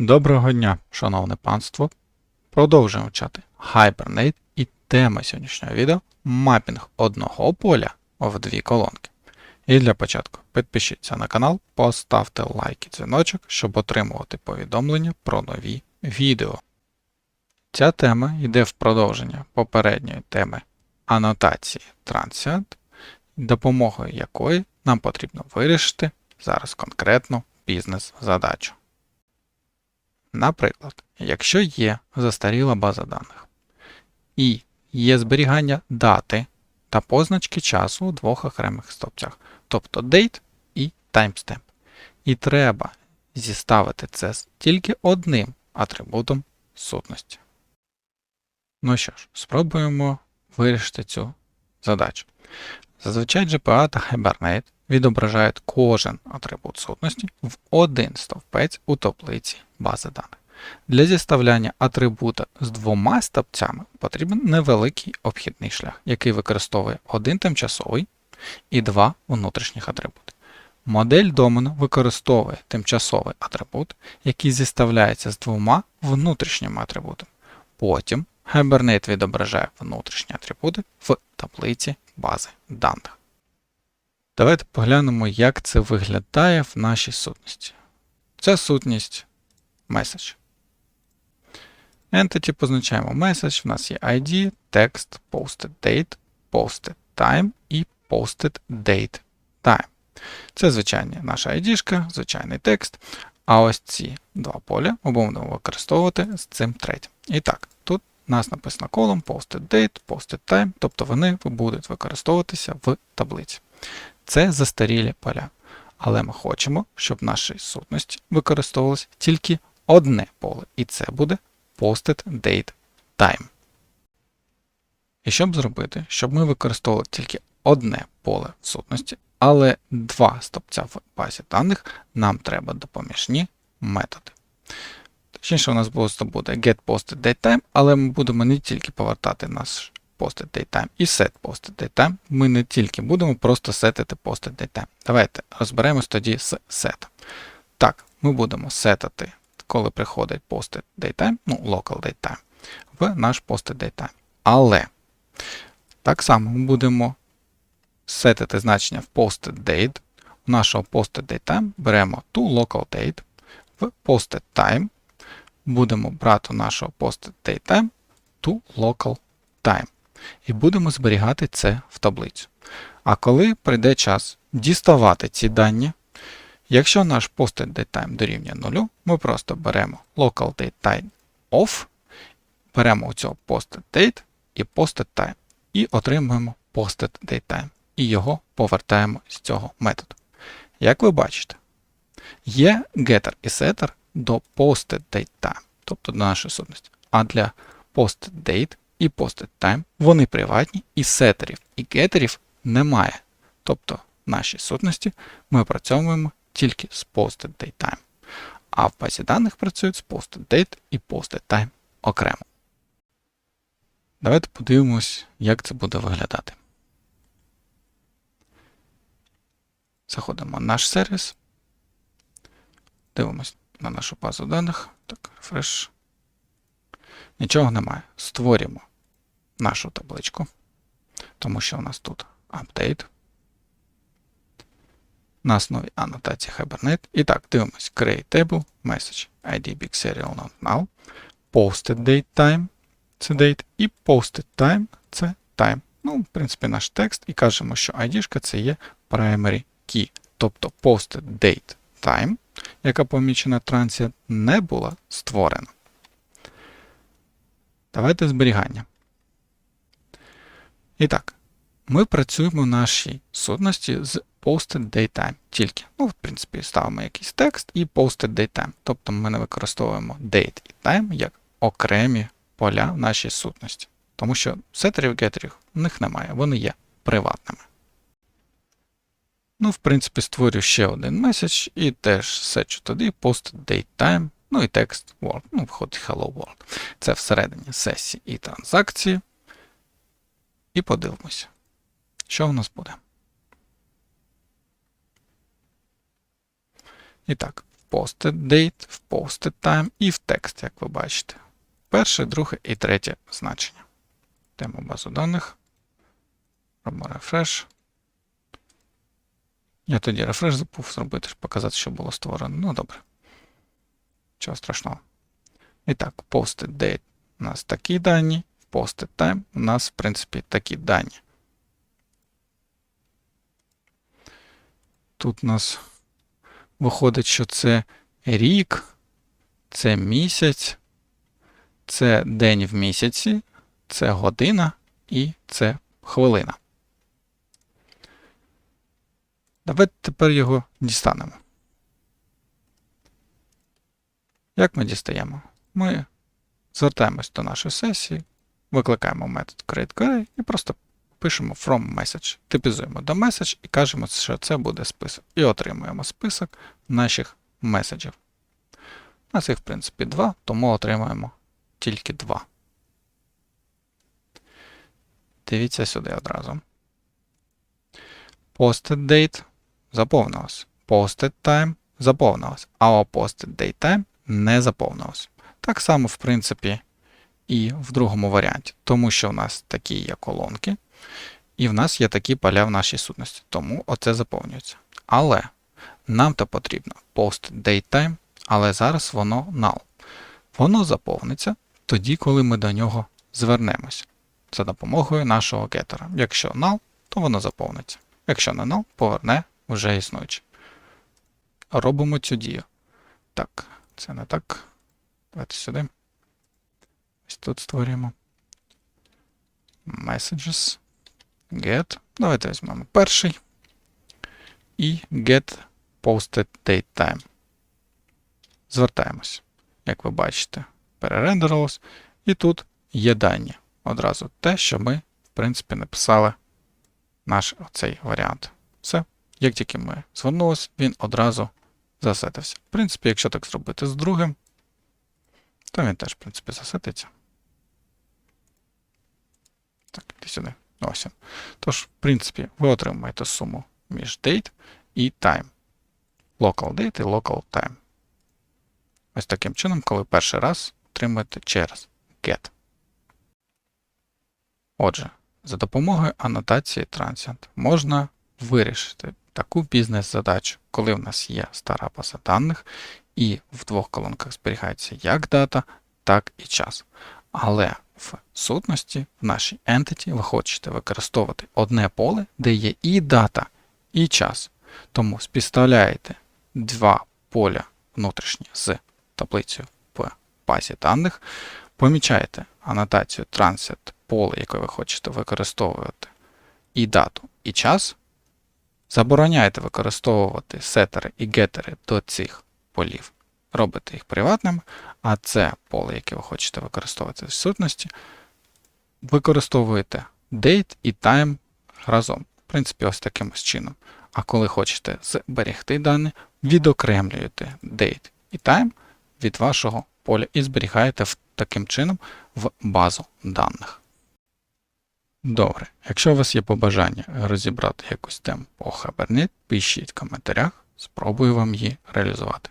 Доброго дня, шановне панство. Продовжуємо вчати Hibernate і тема сьогоднішнього відео мапінг одного поля в дві колонки. І для початку підпишіться на канал, поставте лайк і дзвіночок, щоб отримувати повідомлення про нові відео. Ця тема йде в продовження попередньої теми анотації Transient, допомогою якої нам потрібно вирішити зараз конкретну бізнес-задачу. Наприклад, якщо є застаріла база даних і є зберігання дати та позначки часу у двох окремих стовпцях, тобто date і timestamp, і треба зіставити це з тільки одним атрибутом сутності. Ну що ж, спробуємо вирішити цю задачу. Зазвичай GPA та Hibernate відображають кожен атрибут сутності в один стовпець у таблиці бази даних. Для зіставляння атрибута з двома стовпцями потрібен невеликий обхідний шлях, який використовує один тимчасовий і два внутрішніх атрибути. Модель домену використовує тимчасовий атрибут, який зіставляється з двома внутрішніми атрибутами. Потім Hibernate відображає внутрішні атрибути в таблиці бази даних. Давайте поглянемо, як це виглядає в нашій сутності. Це сутність message. Entity позначаємо message, в нас є ID, text, posted date, posted time і posted date time. Це звичайна наша ID, звичайний текст. А ось ці два поля будемо використовувати з цим третім. І так, тут у нас написано колом posted date, posted time, тобто вони будуть використовуватися в таблиці. Це застарілі поля. Але ми хочемо, щоб в нашій сутності використовувалось тільки одне поле, і це буде posted date time. І щоб зробити, щоб ми використовували тільки одне поле в сутності, але два стопця в базі даних, нам треба допоміжні методи. Точніше, у нас просто буде getPostedDateTime, але ми будемо не тільки повертати наш postedDateTime і setPostedDateTime. Ми не тільки будемо просто сетити postedDateTime. Давайте розберемось тоді з set. Так, ми будемо сетати, коли приходить postedDateTime, ну, local datetime, в наш postedDateTime. Але так само ми будемо сетити значення в postedDate. У нашого postedDateTime беремо toLocalDate, в postedTime будемо брати у нашого postedDateTime toLocalTime. І будемо зберігати це в таблицю. А коли прийде час діставати ці дані, якщо наш posted datetime дорівнює 0, ми просто беремо local datetime off, беремо у цього posted date і posted time, і отримуємо posted datetime. І його повертаємо з цього методу. Як ви бачите, є getter і setter до posted datetime, тобто до нашої сутності. А для posted date і posted time вони приватні, і сетерів і гетерів немає. Тобто в нашій сутності ми опрацьовуємо тільки з posted datetime. А в базі даних працюють з posted date і posted time окремо. Давайте подивимось, як це буде виглядати. Заходимо в наш сервіс. Дивимось на нашу базу даних. Так, refresh. Нічого немає. Створюємо нашу табличку, тому що у нас тут update. На основі анотації Hibernate. І так, дивимось create table, message, ID big serial not null, posted date time, це date, і posted time це time. Ну, в принципі, наш текст, і кажемо, що ID це є primary key. Тобто posted date time, яка помічена transient, не була створена. Давайте зберігання. І так, ми працюємо в нашій сутності з posted datetime тільки. Ну, в принципі, ставимо якийсь текст і posted datetime. Тобто ми не використовуємо date і time як окремі поля в нашій сутності. Тому що сетерів гетерів в них немає, вони є приватними. Ну, в принципі, створю ще один меседж і теж сечу туди posted datetime. Ну і текст Word, ну, виходить Hello World. Це всередині сесії і транзакції. І подивимося, що в нас буде. І так, posted date, в posted time і в текст, як ви бачите. Перше, друге і третє значення. Йдемо в базу даних. Робимо рефреш. Я тоді рефреш забув зробити, щоб показати, що було створено. Ну, добре. Чого страшного. І так, posted date у нас такі дані, posted time у нас, в принципі, такі дані. Тут у нас виходить, що це рік, це місяць, це день в місяці, це година і це хвилина. Давайте тепер його дістанемо. Як ми дістаємо? Ми звертаємось до нашої сесії, викликаємо метод createQuery і просто пишемо from message, типізуємо до message і кажемо, що це буде список. І отримуємо список наших меседжів. У нас їх, в принципі, два, тому отримаємо тільки два. Дивіться сюди одразу. Posted date заповнилось. Posted time заповнилось. А posted date time не заповнилось. Так само, в принципі, і в другому варіанті, тому що в нас такі є колонки, і в нас є такі поля в нашій сутності, тому оце заповнюється. Але нам то потрібно post datetime, але зараз воно null. Воно заповниться тоді, коли ми до нього звернемось за допомогою нашого гетера. Якщо null, то воно заповниться. Якщо не null, поверне вже існуюче. Робимо цю дію. Так, це не так. Давайте сюди. Ось тут створюємо. Messages. Get. Давайте візьмемо перший. І get posted date time. Звертаємось. Як ви бачите, перерендерилось. І тут є дані. Одразу те, що ми, в принципі, написали наш оцей варіант. Все. Як тільки ми звернулися, він одразу засетився. В принципі, якщо так зробити з другим, то він теж, в принципі, засетиться. Так, іди сюди. Ось. Тож, в принципі, ви отримаєте суму між date і time. Local date і local time. Ось таким чином, коли перший раз отримуєте через get. Отже, за допомогою анотації Transient можна вирішити таку бізнес-задачу, коли в нас є стара база даних, і в двох колонках зберігається як дата, так і час. Але в сутності, в нашій entity, ви хочете використовувати одне поле, де є і дата, і час. Тому співставляєте два поля внутрішні з таблицею в базі даних, помічаєте анотацію Transit поле, яке ви хочете використовувати, і дату, і час. Забороняєте використовувати сетери і гетери до цих полів. Робите їх приватними, а це поле, яке ви хочете використовувати в сутності, використовуєте date і time разом. В принципі, ось таким чином. А коли хочете зберегти дані, відокремлюєте date і time від вашого поля і зберігаєте таким чином в базу даних. Добре, якщо у вас є побажання розібрати якусь тему по Hibernate, пишіть в коментарях, спробую вам її реалізувати.